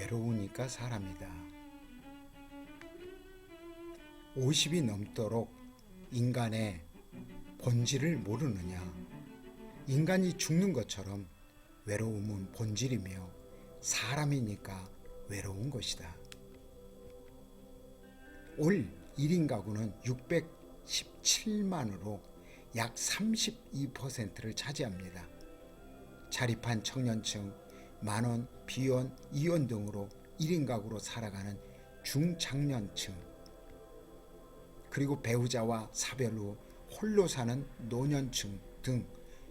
외로우니까 사람이다. 50이 넘도록 인간의 본질을 모르느냐? 인간이 죽는 것처럼 외로움은 본질이며 사람이니까 외로운 것이다. 올 1인 가구는 617만으로 약 32%를 차지합니다. 자립한 청년층, 만원, 비혼, 이혼 등으로 1인 가구로 살아가는 중장년층, 그리고 배우자와 사별 후 홀로 사는 노년층 등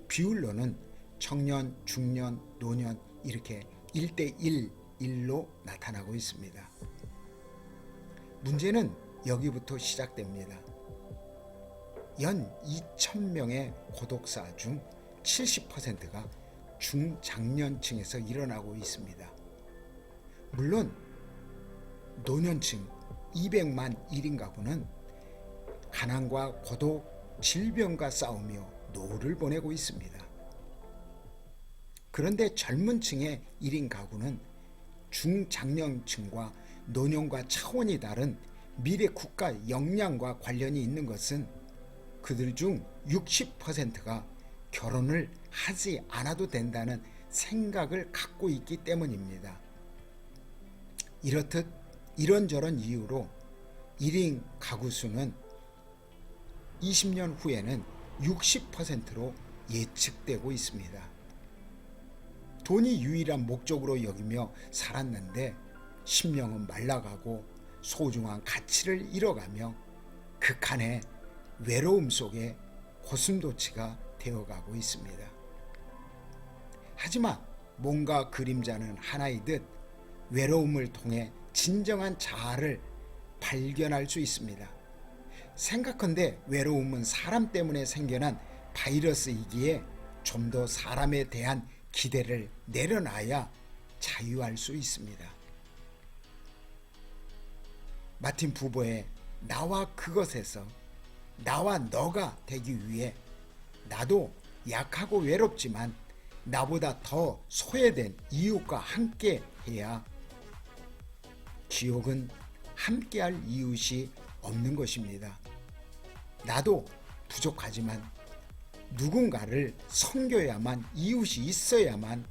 비율로는 청년, 중년, 노년 이렇게 1대1, 1로 나타나고 있습니다. 문제는 여기부터 시작됩니다. 연 2,000명의 고독사 중 70%가 중장년층에서 일어나고 있습니다. 물론 노년층 200만 1인 가구는 가난과 고독, 질병과 싸우며 노후를 보내고 있습니다. 그런데 젊은 층의 1인 가구는 중장년층과 노년과 차원이 다른 미래 국가 역량과 관련이 있는 것은 그들 중 60%가 결혼을 하지 않아도 된다는 생각을 갖고 있기 때문입니다. 이렇듯 이런저런 이유로 1인 가구 수는 20년 후에는 60%로 예측되고 있습니다. 돈이 유일한 목적으로 여기며 살았는데 심령은 말라가고 소중한 가치를 잃어가며 극한의 외로움 속에 고슴도치가 되어가고 있습니다. 하지만 뭔가 그림자는 하나이듯 외로움을 통해 진정한 자아를 발견할 수 있습니다. 생각컨대 외로움은 사람 때문에 생겨난 바이러스이기에 좀 더 사람에 대한 기대를 내려놔야 자유할 수 있습니다. 마틴 부보의 나와 그것에서 나와 너가 되기 위해 나도 약하고 외롭지만 나보다 더 소외된 이웃과 함께 해야 지옥은 함께할 이웃이 없는 것입니다. 나도 부족하지만 누군가를 섬겨야만 이웃이 있어야만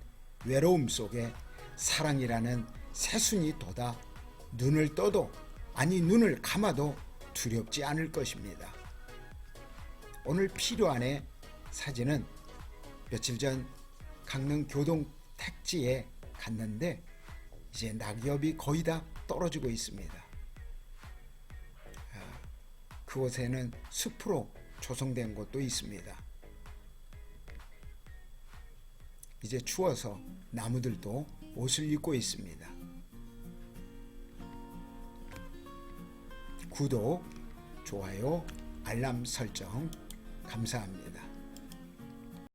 외로움 속에 사랑이라는 새순이 돋아 눈을 떠도 아니 눈을 감아도 두렵지 않을 것입니다. 오늘 필요한의 사진은 며칠 전 강릉 교동 택지에 갔는데 이제 낙엽이 거의 다 떨어지고 있습니다. 아, 그곳에는 숲으로 조성된 곳도 있습니다. 이제 추워서 나무들도 옷을 입고 있습니다. 구독, 좋아요, 알람 설정 감사합니다.